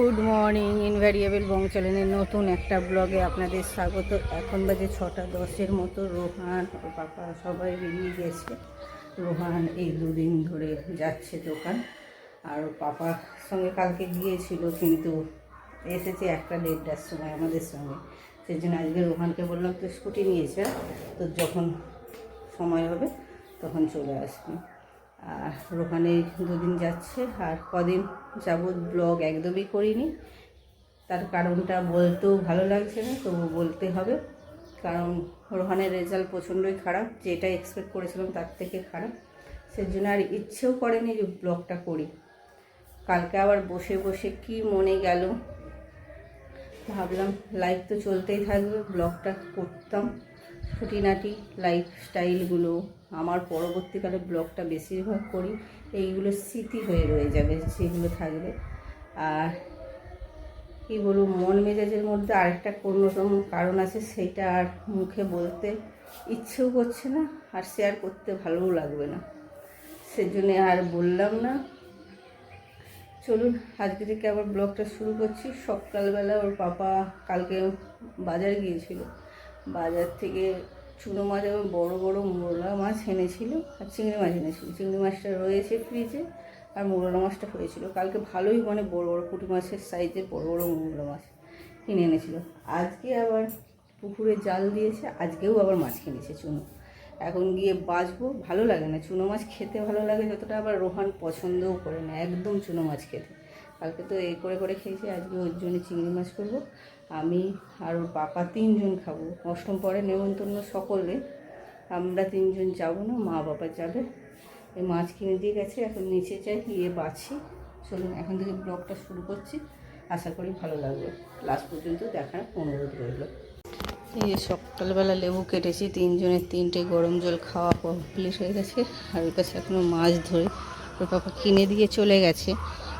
Good morning invariable বং চ্যানেলের নতুন একটা ব্লগে আপনাদের স্বাগত। এখন বাজে ছটা দশের মতো। রোহান ও পাপা সবাই বেরিয়ে গেছে। রোহান এই দুদিন ধরে যাচ্ছে দোকান। আর পাপার সঙ্গে কালকে গিয়েছিল, কিন্তু এসেছে একটা দেড়টার সময় আমাদের সঙ্গে। সেই জন্য আজকে রোহানকে বললাম তো স্কুটি নিয়েছে তো যখন সময় হবে, তখন চলে আসবি। আর ওখানে দুদিন যাচ্ছে। আর কদিন যাবৎ ব্লগ একদমই করিনি। তার কারণটা বলতেও ভালো লাগছে না, তবু বলতে হবে। কারণ রোহানের রেজাল্ট প্রচণ্ডই খারাপ, যেটা এক্সপেক্ট করেছিলাম তার থেকে খারাপ। সেজন্য আর ইচ্ছেও করেনি যে ব্লগটা করি। কালকে আবার বসে বসে কি মনে গেল? ভাবলাম লাইফ তো চলতেই থাকবে, ব্লগটা করতাম। খুঁটিনাটি লাইফ স্টাইলগুলো আমার পরবর্তীকালে ব্লগটা বেশিরভাগ করি, এইগুলো স্মৃতি হয়ে রয়ে যাবে সেগুলো থাকবে। আর কী বলব, মন মেজাজের মধ্যে আরেকটা অন্যতম কারণ আছে সেইটা আর মুখে বলতে ইচ্ছেও করছে না, আর শেয়ার করতে ভালোও লাগবে না। সেজন্য আর বললাম না। চলুন, আজকে থেকে আবার ব্লগটা শুরু করছি। সকালবেলা ওর পাপা কালকে বাজারে গিয়েছিল। বাজার থেকে চুনো মাছ এবং বড় বড় মোরলা মাছ এনেছিল আর চিংড়ি মাছ এনেছিল। চিংড়ি মাছটা রয়েছে ফ্রিজে আর মোরলা মাছটা হয়েছিল। কালকে ভালোই মানে বড় বড় পুঁটি মাছের সাইজের বড় বড় মোরলা মাছ কিনে এনেছিল। আজকে আবার পুকুরে জাল দিয়েছে, আজকেও আবার মাছ কিনেছে চুনো। এখন গিয়ে বাঁচবো, ভালো লাগে না। চুনো মাছ খেতে ভালো লাগে যতটা, আবার রোহান পছন্দও করে না, একদম চুনো মাছ খেতে। কালকে তো এই করে করে খেয়েছি, আজকে ওর জন্য চিংড়ি মাছ করব। আমি আর ওর পাপা তিনজন খাব। অষ্টম পরে নেমন্তন্ন সকলে। আমরা তিনজন যাব না, মা বাবা যাবে। এই মাছ কিনে দিয়ে গেছে, এখন নিচে যাই, গিয়ে বাছি। চলুন, এখন থেকে ব্লগটা শুরু করছি। আশা করি ভালো লাগবে লাস্ট পর্যন্ত দেখার অনুরোধ রইল। এই যে সকালবেলা লেবু কেটেছি, তিনজনের তিনটে গরম জল খাওয়া কমপ্লিট হয়ে গেছে। আর ওর কাছে এখনও মাছ ধরে ওর পাপা কিনে দিয়ে চলে গেছে।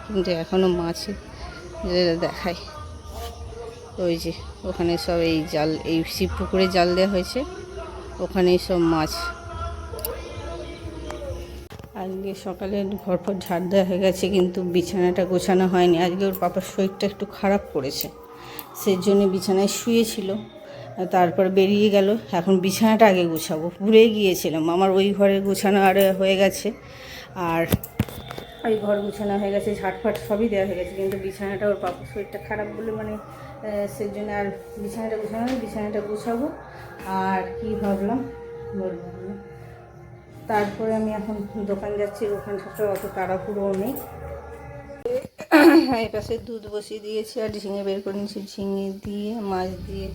কিন্তু এখনও মাছ দেখায় ওই যে, ওখানে সব এই জাল, এই শিব পুকুরে জাল দেওয়া হয়েছে। ওখানেই সব মাছ। আজকে সকালে ঘর ফর ঝাড় দেওয়া হয়ে গেছে, কিন্তু বিছানাটা গোছানো হয়নি। আজকে ওর পাপার শরীরটা একটু খারাপ করেছে। সেই জন্য বিছানায় শুয়েছিল, তারপর বেরিয়ে গেল। এখন বিছানাটা আগে গোছাবো। ভুলে গিয়েছিলাম। আমার ওই ঘরে গোছানো আর হয়ে গেছে। আর ওই ঘর গুছানো হয়ে গেছে ঝাটফাট সবই দেওয়া হয়ে গেছে। কিন্তু বিছানাটা ওর পাপার শরীরটা খারাপ বলে মানে সেই জন্য আর বিছানাটা গুছানো বিছানাটা গুছাবো। আর কি ভাবলাম, বলব। তারপরে আমি এখন দোকান যাচ্ছি ওখানটা অত তাড়াহুড়োও নেই। এই পাশে দুধ বসিয়ে দিয়েছি, আর ঝিঙে বের করে নিয়েছি। ঝিঙে দিয়ে, মাছ দিয়ে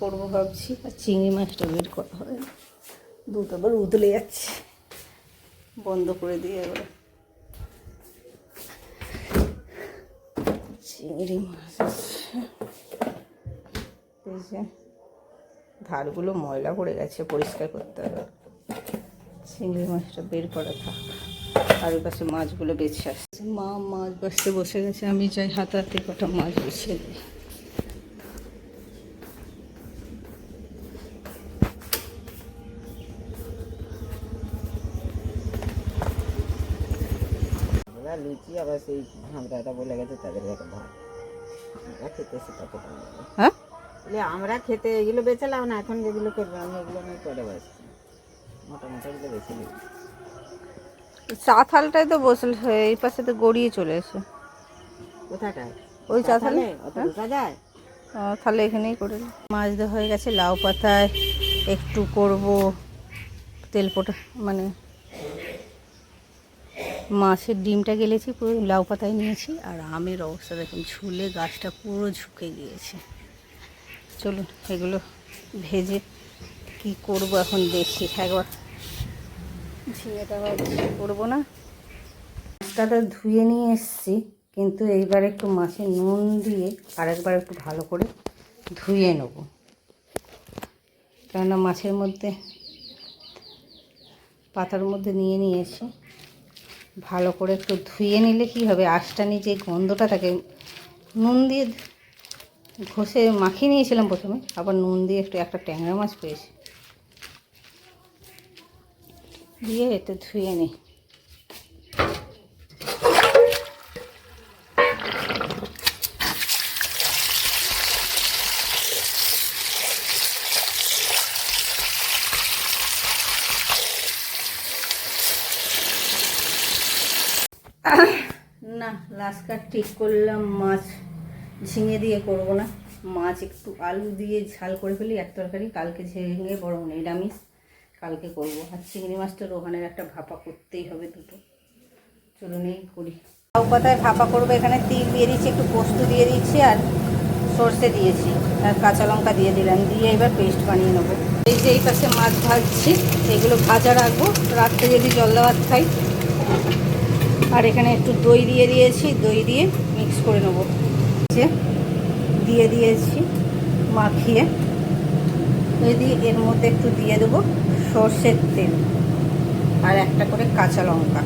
করব ভাবছি, আর চিংড়ি মাছটা বের করা হবে দুধ আবার উতলে যাচ্ছে, বন্ধ করে দিয়ে এবার। চিংড়ি মাছ। এই যে ধারগুলো ময়লা পড়ে গেছে, পরিষ্কার করতে হবে। চিংড়ি মাছটা বের করা থাক। আর পাশে মাছগুলো বেছে আসছে। মা মাছ বাছতে বসে গেছে। আমি চাই হাতে হাতে কটা মাছ বেছে দিই লুচি আবার সেই হামরাটা বলে গেছে তাদের কাছে ভাত। আমরা খেতে সেটা খেতাম হ্যাঁ? আমরা খেতে এগুলো বেচালাম না এখন যেগুলো করব আমি এগুলো আমি করে বসছি। মোটা মোটা গুলো বেশি নিই। চা থালটাই তো বসলে এই পাশে তো গড়িয়ে চলে এসে। কোথাটায়? ওই চা থালে? অত যায়? তাহলে এখানেই করে মাছ দেওয়া হয়ে গেছে লাউ পাতায় একটু করব তেল পোটা মানে মাছের ডিমটা গেলেছি, পুরো লাউ পাতায় নিয়েছি, আর আমের অবস্থা দেখুন ঝুলে গাছটা পুরো ঝুঁকে গিয়েছে। চলুন, এগুলো ভেজে কি করব এখন দেখি, একবার ঝিঙেটা করব না। মাছটা ধুয়ে নিয়ে এসেছি, কিন্তু এইবার একটু মাছে নুন দিয়ে আরেকবার একটু ভালো করে ধুয়ে নেব। কেননা মাছের মধ্যে পাতার মধ্যে নিয়ে নিয়েছি। ভালো করে একটু ধুয়ে নিলে কি হবে? আঁশটানি যে গন্ধটা থাকে, নুন দিয়ে ঘষে মাখিয়ে নিয়েছিলাম প্রথমে, আবার নুন দিয়ে একটু একটা ট্যাংরা মাছ পেয়েছি। দিয়ে এতে ধুয়ে নিই লাস্ট কাট ঠিক করলাম, মাছ ঝিঙে দিয়ে করব না। মাছ একটু আলু দিয়ে ঝাল করে ফেলি, এক তরকারি, কালকে ঝিঙে, বরং নিরামিষ কালকে করব। আর চিংড়ি মাছটা রোহানের একটা ভাপা করতেই হবে দুটো। চলো নেই করি। লাউ পাতায় ভাপা করব, এখানে তিল দিয়ে দিচ্ছি একটু পোস্ত দিয়ে দিচ্ছি আর সর্ষে দিয়েছি, আর কাঁচা লঙ্কা দিয়ে দিলাম, দিয়ে এবার পেস্ট বানিয়ে নেব। এই যে এই পাশে মাছ ভাজছি, এগুলো ভাজা রাখব। রাত্রে যদি জল দেওয়ার খাই আর এখানে একটু দই দিয়ে দিয়েছি, দই দিয়ে মিক্স করে নেব। দিয়ে দিয়েছি, মাখিয়ে। দিয়ে এর মধ্যে একটু দিয়ে দেবো সর্ষের তেল আর একটা করে কাঁচা লঙ্কা।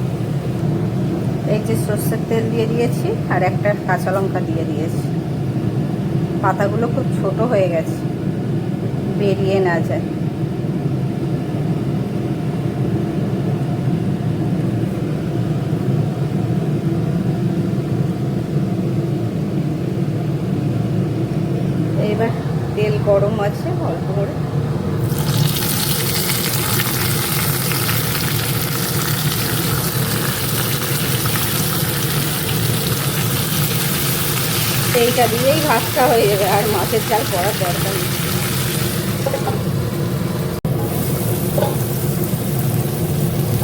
এই যে সর্ষের তেল দিয়ে দিয়েছি আর একটা কাঁচা লঙ্কা দিয়ে দিয়েছি। পাতাগুলো খুব ছোট হয়ে গেছে, বেরিয়ে না যায় এবার তেল গরম আছে, অল্প করে। সেইটা দিয়েই ভাতটা হয়ে যাবে, আর মাছের চাল করার দরকার নেই।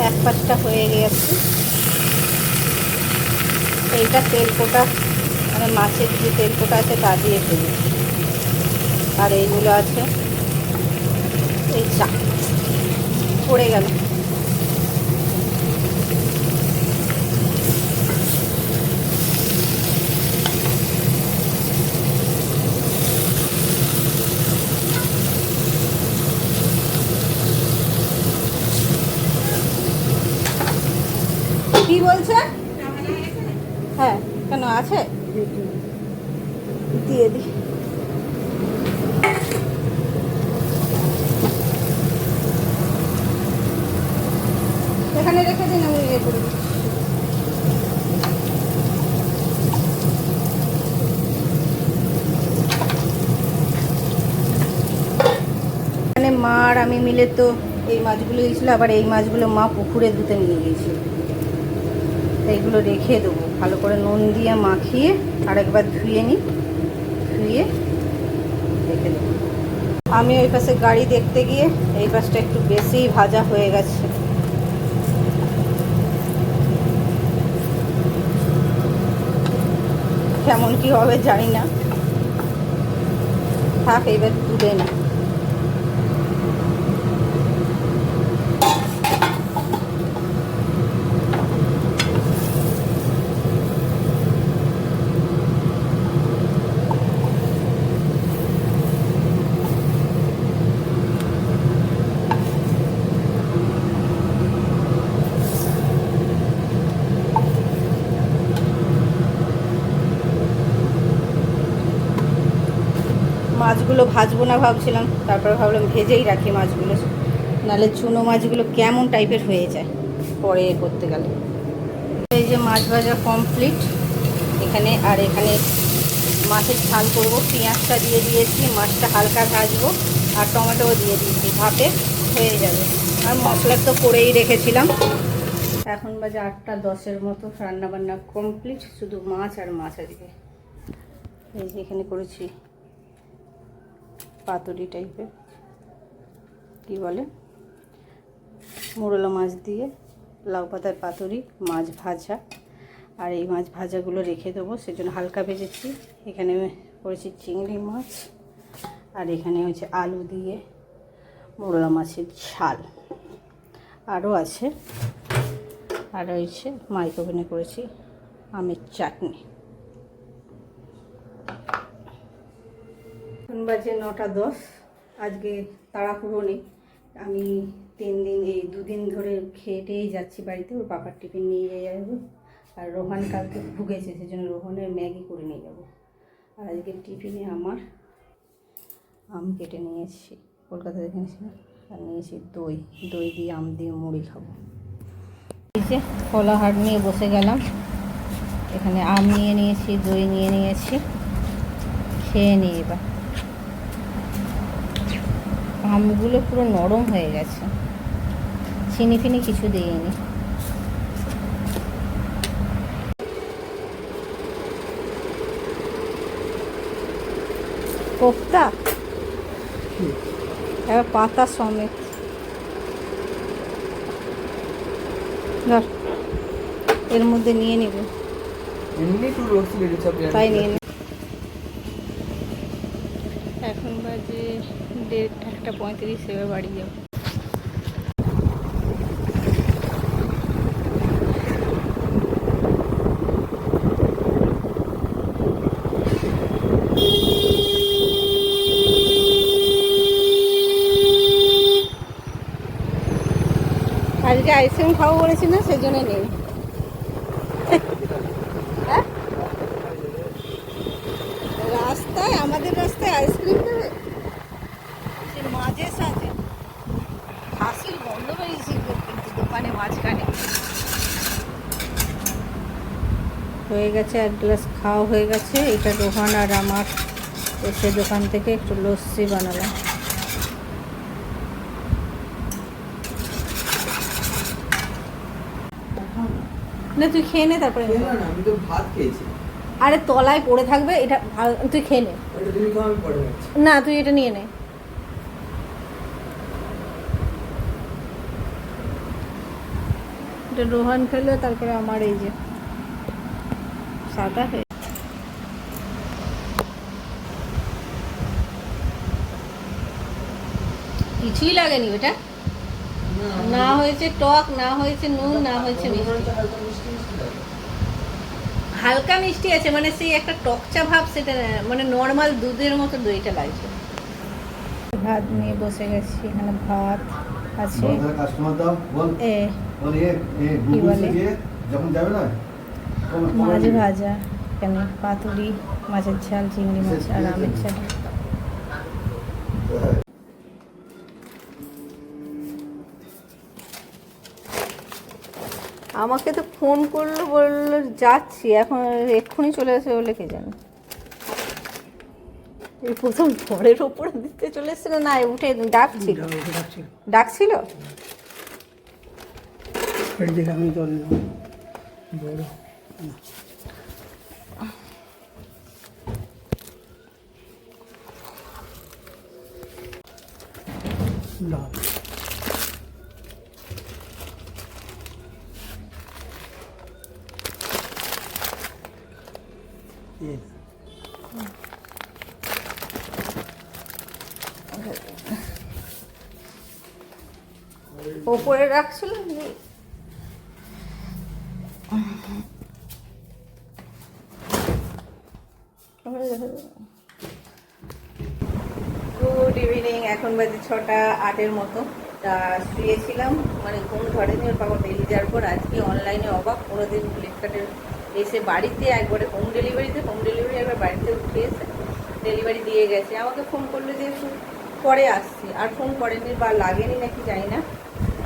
এক পাঁচটা হয়ে গেছে। এইটা তেল কোটা মানে মাছের যে তেল কোটা আছে তা দিয়ে দেবো আর এইগুলো আছে। এই চা। পড়ে গেল। কি বলছে? হ্যাঁ কেন আছে দিয়ে দি এখানে রেখে দিন আমি ইয়ে করে দিচ্ছি। এখানে মা আর আমি মিলে তো এই মাছগুলো দিয়েছিল, আবার এই মাছগুলো মা পুকুরে ধুতে নিয়ে গিয়েছিল। এইগুলো রেখে দেবো। ভালো করে নুন দিয়ে মাখিয়ে আরেকবার ধুয়ে নিই। ধুয়ে রেখে দেবো। আমি ওই পাশে গাড়ি দেখতে গিয়ে এই পাশটা একটু বেশিই ভাজা হয়ে গেছে। কেমন কি হবে জানি না। থাক এইবার তুলে না মাছগুলো ভাজবো না ভাবছিলাম, তারপরে ভাবলাম ভেজেই রাখি মাছগুলো। নাহলে চুনো মাছগুলো কেমন টাইপের হয়ে যায়, পরে করতে গেলে। এই যে মাছ ভাজা কমপ্লিট এখানে আর এখানে মাছের ঝাল করব। পেঁয়াজটা দিয়ে দিয়েছি, মাছটা হালকা ভাজবো, আর টমেটোও দিয়ে দিয়েছি, ভাপে হয়ে যাবে। আর মশলা তো করেই রেখেছিলাম। এখন বাজে আটটা দশের মতো রান্না বান্না কমপ্লিট শুধু মাছ আর মাছ আজকে। এই যে এখানে করেছি পাতুরি টাইপের কি বলে? মোরলা মাছ দিয়ে লাউ পাতার পাতুরি, মাছ ভাজা। আর এই মাছ ভাজাগুলো রেখে দেবো, সেজন্য হালকা ভেজেছি। এখানে করেছি চিংড়ি মাছ, আর এখানে হচ্ছে আলু দিয়ে মোরলা মাছের ঝাল। আরও আছে। আর রয়েছে মাইক্রোভেনে করেছি আমের চাটনি। বাজে নটা দশ। আজকে তাড়াহুড়ো নেই আমি তিন দিন, এই দুদিন ধরে খেটেই যাচ্ছি বাড়িতে। ওর পাপার টিফিন নিয়ে যাব আর রোহান কালকে ভুগেছে, সেজন্য রোহনের ম্যাগি করে নিয়ে যাব। আর আজকে টিফিনে আমার আম কেটে নিয়েছি কলকাতা থেকে এনেছিলাম আর নিয়েছি দই। দই দিয়ে আম দিয়ে মুড়ি খাব। যে কলাহাট নিয়ে বসে গেলাম। এখানে আম নিয়ে নিয়েছি, দই নিয়ে নিয়েছি। খেয়ে নিই এবার। আমগুলো পুরো নরম হয়ে গেছে। চিনি ফিনি কিছু দিইনি। কোপ্তা? এবার পাতা সমেত। এর মধ্যে নিয়ে নেবে। তাই নিয়ে এখন বাজে দেড়, একটা পঁয়ত্রিশ, এবার বাড়ি যাব। আজকে আইসক্রিম খাব বলেছি না সেই জন্য নেই হ্যাঁ রাস্তায় আমাদের রাস্তায় আইসক্রিম দেবে সে মাঝে সাথে হাসির গন্ধ বেরিয়েছে কিন্তু দোকানে মাঝখানে হয়ে গেছে এক গ্লাস খাওয়া হয়ে গেছে। এটা রোহান আর আমার। এসে দোকান থেকে একটু লস্যি বানালাম। না তুই খেয়ে নে তারপরে। খেয়ে নাও না, আমি তো ভাত খেয়েছি। আরে তলায় পড়ে থাকবে এটা তুই খেয়ে নে। না তুই এটা নিয়ে নে। এটা রোহান খেলো তারপরে আমার এই যে। সাদা হয়ে কিছুই লাগেনি ওটা না হয়েছে টক না হয়েছে নুন না হয়েছে মিষ্টি। হালকা মিষ্টি আছে মানে সেই একটা টকচা ভাব সেটা না, মানে নর্মাল দুধের মতো দইটা লাগছে। ভাত নিয়ে বসে গেছি এখানে ভাত আছে। কাস্টমার দাও বল। এ বল এ যখন যাবে না মাছ ভাজা এখানে পাতুরি মাছের ঝাল চিংড়ি মাছ আর আমের ঝাল। হ্যাঁ। আমাকে তো ফোন করল বলল যাচ্ছি এখন এক্ষুনি চলে আসবে বলে কে জানে। এই প্রথম ঘরের ওপরে দিতে চলে এসেছিল না উঠে ডাকছিল। ডাকছিল। আমি জল বড়। না এই ওপরে রাখছিল বাজে ছটা আটের মতো। তা শুয়েছিলাম মানে ঘুম ধরেনি, ওর বাবা বেরিয়ে যাওয়ার পর আজকে অনলাইনে অবাক কোনোদিন ফ্লিপকার্টের এসে বাড়িতে একবারে হোম ডেলিভারিতে হোম ডেলিভারি একবার বাড়িতে উঠে এসে ডেলিভারি দিয়ে গেছে। আমাকে ফোন করল যে, একটু পরে আসছি। আর ফোন করেনি বা লাগেনি নাকি জানি না।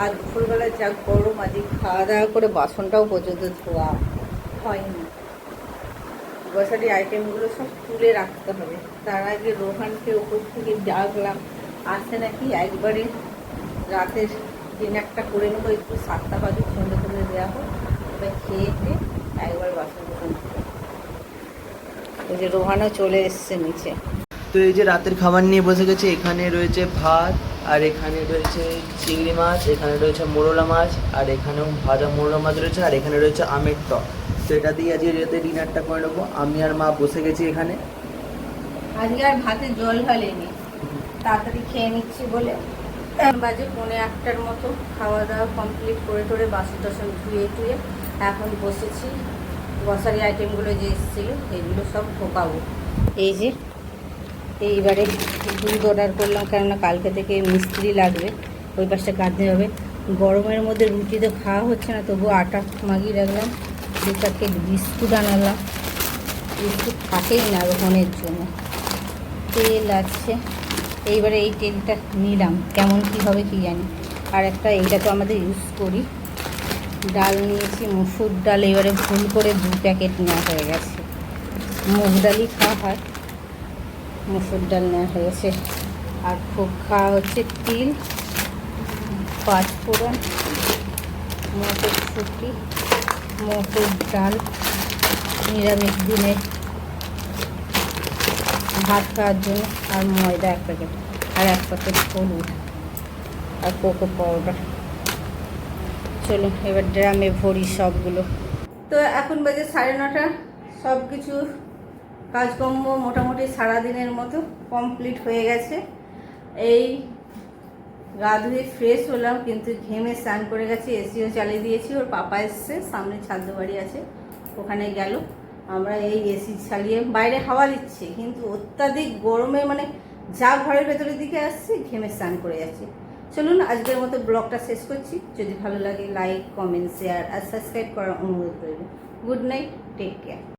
আর দুপুরবেলা যা গরম, আজকে খাওয়া দাওয়া করে বাসনটাও পর্যন্ত ধোয়া হয়নি। গ্রসারি আইটেমগুলো সব তুলে রাখতে হবে। তার আগে রোহানকে ওপর থেকে ডাকলাম আসে নাকি? একবারে রাতের ডিনারটা করে নেব একটু সাতটা বাজে সন্ধে করে দেওয়া হোক। এবার খেয়ে খেয়ে একবার বাসন কোসন ওই যে রোহানও চলে এসছে নিচে। তো এই যে রাতের খাবার নিয়ে বসে গেছে এখানে রয়েছে ভাত আর এখানে রয়েছে চিংড়ি মাছ এখানে রয়েছে মোরলা মাছ আর এখানেও ভাজা মোরলা মাছ রয়েছে আর এখানে রয়েছে আমের টক। তো এটা দিয়ে আজকে রাতে ডিনারটা করে নেব। আমি আর মা বসে গেছি এখানে। আজকে আর ভাতে জল ঢালেনি। তাড়াতাড়ি খেয়ে নিচ্ছি বলে। বাজে পৌনে আটটার মতো। খাওয়া দাওয়া কমপ্লিট করে টোরে বাসন টাসন ধুয়ে টুয়ে এখন বসেছি। গ্রসারি আইটেমগুলো যে এসেছিল, এগুলো সব ঢোকাবো। এই যে, এইবারে দুধ অর্ডার করলাম, কেননা কালকে থেকে মিস্ত্রি লাগবে। ওই পাশটা কাঁদতে হবে। গরমের মধ্যে রুটি তো খাওয়া হচ্ছে না, তবুও আটা মাগিয়ে রাখলাম। দু প্যাকেট বিস্কুট আনালাম। বিস্কুট থাকেই না রোহনের জন্য। তেল আছে। এইবারে এই তেলটা নিলাম, কেমন কী হবে কি জানি। আর একটা এইটা তো আমাদের ইউজ করি। ডাল নিয়েছি, মুসুর ডাল এবারে ভুল করে দু প্যাকেট নেওয়া হয়ে গেছে। মুগ ডালই খাওয়া হয়, মুসুর ডাল নেওয়া হয়েছে আর খুব খাওয়া হচ্ছে তিল পাঁচফোড়ন মটরশুঁটি, মটর ডাল, নিরামিষ দিনের ভাত খাওয়ার জন্য আর ময়দা এক প্যাকেট আর এক প্যাকেট হলুদ আর কোকো পাউডার। চলুন, এবার ড্রামে ভরি সবগুলো। তো এখন বাজে সাড়ে নটা। সব কিছু কাজকর্ম মোটামুটি সারাদিনের মতো কমপ্লিট হয়ে গেছে। এই গা ধুয়ে ফ্রেশ হলাম, কিন্তু ঘেমে স্নান করে গেছে, এসিও চালিয়ে দিয়েছি। ওর পাপা এসছে, সামনে ছাদ্য বাড়ি আছে, ওখানে গেল। আমরা এই এসি চালিয়ে বাইরে হাওয়া দিচ্ছে, কিন্তু অত্যাধিক গরমে মানে যা ঘরের ভেতরের দিকে আসছে, ঘেমে স্নান করে যাচ্ছে। চলুন আজকের মতো ব্লগটা শেষ করছি। যদি ভালো লাগে লাইক কমেন্ট শেয়ার আর সাবস্ক্রাইব করার অনুরোধ করবেন গুড নাইট টেক কেয়ার